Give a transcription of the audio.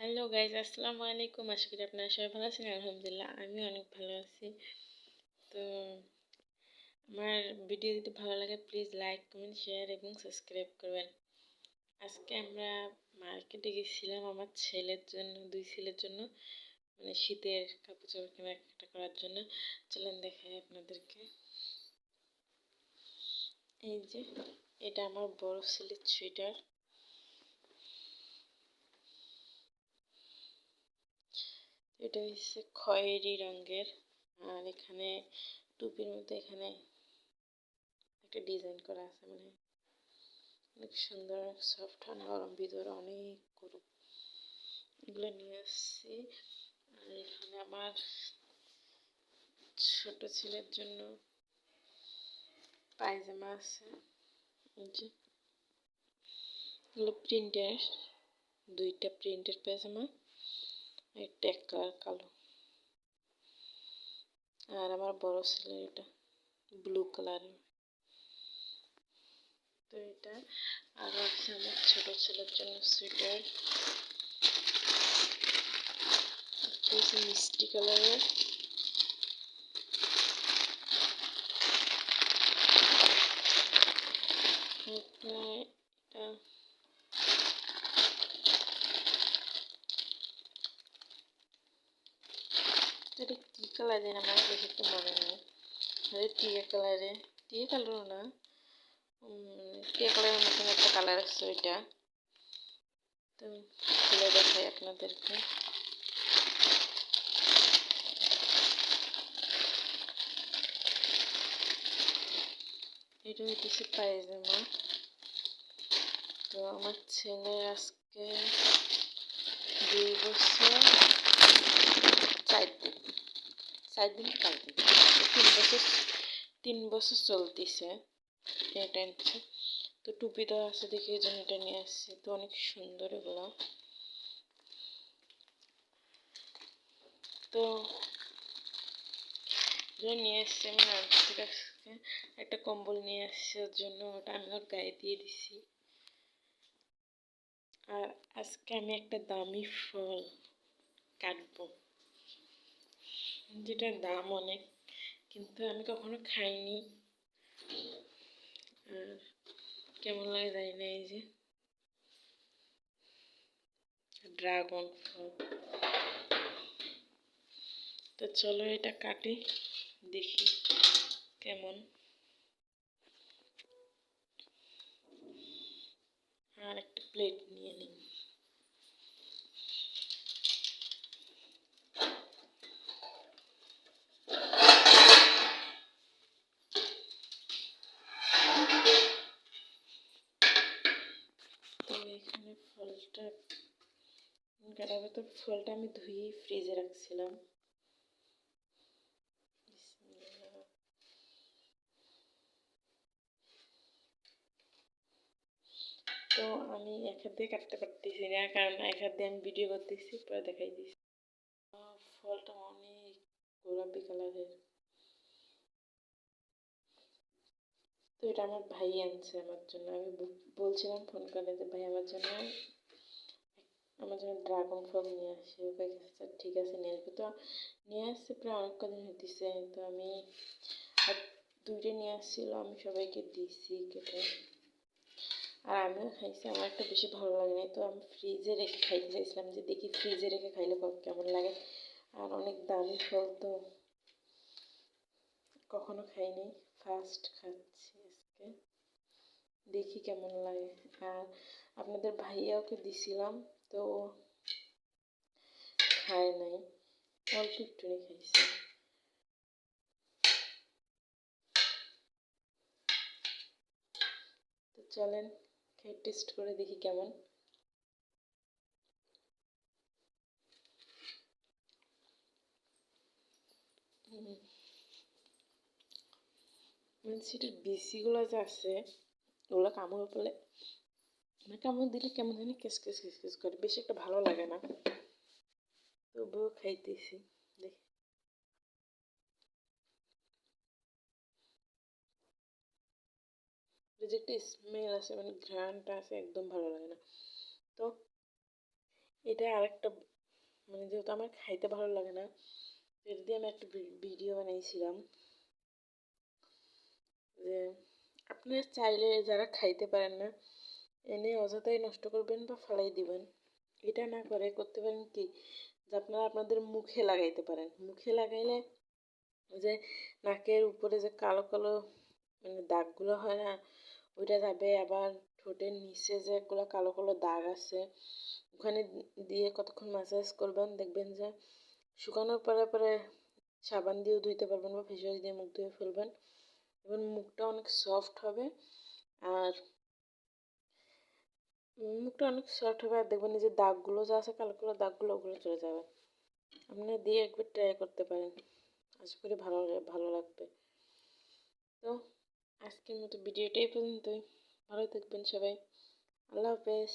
Hello guys আসসালামু আলাইকুম আশা করি আপনারা সবাই ভালো আছেন আলহামদুলিল্লাহ আমি অনেক ভালো আছি তো আমার ভিডিও যদি ভালো লাগে প্লিজ লাইক কমেন্ট শেয়ার এবং সাবস্ক্রাইব করবেন আজকে আমরা মার্কেটে গেছিলাম আমার ছেলের জন্য দুই ছেলের জন্য মানে শীতের কাপড় চাপড় কেনাকাটা করার জন্য চলেন দেখাই আপনাদেরকে এই যে এটা আমার বড় ছেলের সোয়েটার এটা হচ্ছে খয়েরি রঙের। আর এখানে টুপির মধ্যে এখানে একটা ডিজাইন করা আছে মানে অনেক সুন্দর, সফট নরম ভিতরে অনেক গরু এগুলো নিয়ে আসছি। আর এখানে আমার ছোট ছেলের জন্য পায়জামা আছে। যে এগুলো প্রিন্টের দুইটা প্রিন্টের পায়জামা। একটা এক কালো। আর আমার বড় ছেলে এটা ব্লু কালারের। তো এটা, আর আছে আমার ছোট ছেলের জন্য সুইটার মিষ্টি কালারের এটা কালারের আমার বেশি একটু মনে নেই টিয়া কালারে। টিয়া কালারও না। টিয়া কালারের মতন একটা কালার আছে ওইটা। তো খুলে দেখাই আপনাদেরকে। এটা হইতেছে পায়জামা। তো আমার ছেলের আজকে দুই বছর চার পাঁচ তিন বছর তিন বছর চলতেছে। এটা তো টুপি দেওয়া আছে দেখে এই জন্য এটা নিয়ে আসছি। তো অনেক সুন্দর এগুলো। তো নিয়ে আসছি আমি আন্টির কাছে একটা কম্বল নিয়ে আসছে ওর জন্য। ওটা আমি ওর গায়ে দিয়ে দিছি। আর আজকে আমি একটা দামি ফল কাটবো। যেটার দাম অনেক, কিন্তু আমি কখনো খাইনি। আর কেমন লাগে জানি না এই যে। ড্রাগন ফল। তো চলো এটা কাটি, দেখি কেমন। আর একটা প্লেট নিয়ে নিই। এখানে ফলটা কাটার ভেতর ফলটা আমি ধুয়ে ফ্রিজে রাখছিলাম। তো আমি এক হাত দিয়ে কাটতে পারতেছি না, কারণ এক হাত দিয়ে আমি ভিডিও করতেছি, পরে দেখাই দিচ্ছি ফলটা অনেক গোলাপি কালারের তো এটা আমার ভাই আনছে আমার জন্য। আমি বলছিলাম ফোন করে যে, ভাই, আমার জন্য আমার জন্য ড্রাগন ফল নিয়ে আসে। ওকে ঠিক আছে, নিয়ে আসবে। তো নিয়ে আসছে, প্রায় অনেক কদিন হইতেছে। তো আমি দুইটা নিয়ে আসছিল, আমি সবাইকে দিয়েছি কেটে। আর আমিও খাইছি, আমার একটা বেশি ভালো লাগে না তো আমি ফ্রিজে রেখে খাইতে চাইছিলাম যে, দেখি ফ্রিজে রেখে খাইলে কেমন লাগে? আর অনেক দামি ফল তো কখনো খাইনি ফার্স্ট খাচ্ছি। আজকে দেখি কেমন লাগে। আর আপনাদের ভাইয়াকে দিছিলাম, তো খায় নাই। অল্প একটুনি খাইছে। তো চলেন খেয়ে টেস্ট করে দেখি কেমন। মানে সেটার বিসিগুলো যে আছে, ওগুলো কামড় পড়লে মানে কামড় দিলে কেমন জানি কেস কেস করে, বেশি একটা ভালো লাগে না। তবুও খাইতেছি, দেখি। যে একটা স্মেল আছে মানে ঘ্রাণটা আছে একদম ভালো লাগে না। তো এটা আরেকটা মানে যেহেতু আমার খাইতে ভালো লাগে না এটা দিয়ে আমি একটা ভিডিও বানিয়েছিলাম যে আপনি চাইলে যারা খাইতে পারেন না, এনে অযথাই নষ্ট করবেন বা ফালাই দিবেন। এটা না করে করতে পারেন কি? যে আপনারা আপনাদের মুখে লাগাইতে পারেন। মুখে লাগাইলে যে নাকের উপরে যে কালো কালো মানে দাগগুলো হয় না, ওইটা যাবে। আবার ঠোঁটের নিচে যে এগুলো কালো কালো দাগ আছে, ওখানে দিয়ে কতক্ষণ ম্যাসাজ করবেন, দেখবেন যে শুকানোর পরে পরে সাবান দিয়েও ধুইতে পারবেন বা ফেস ওয়াশ দিয়ে মুখ ধুয়ে ফেলবেন। এবং মুখটা অনেক সফট হবে। আর মুখটা অনেক সফট হবে। আর দেখবেন যে দাগগুলো যা আছে কালো কালো দাগগুলো ওগুলো চলে যাবে। আপনি দিয়ে একবার ট্রাই করতে পারেন। আশা করি ভালো ভালো লাগবে। তো আজকের মতো ভিডিওটাই পর্যন্তই। ভালো থাকবেন সবাই। আল্লাহ হাফেজ।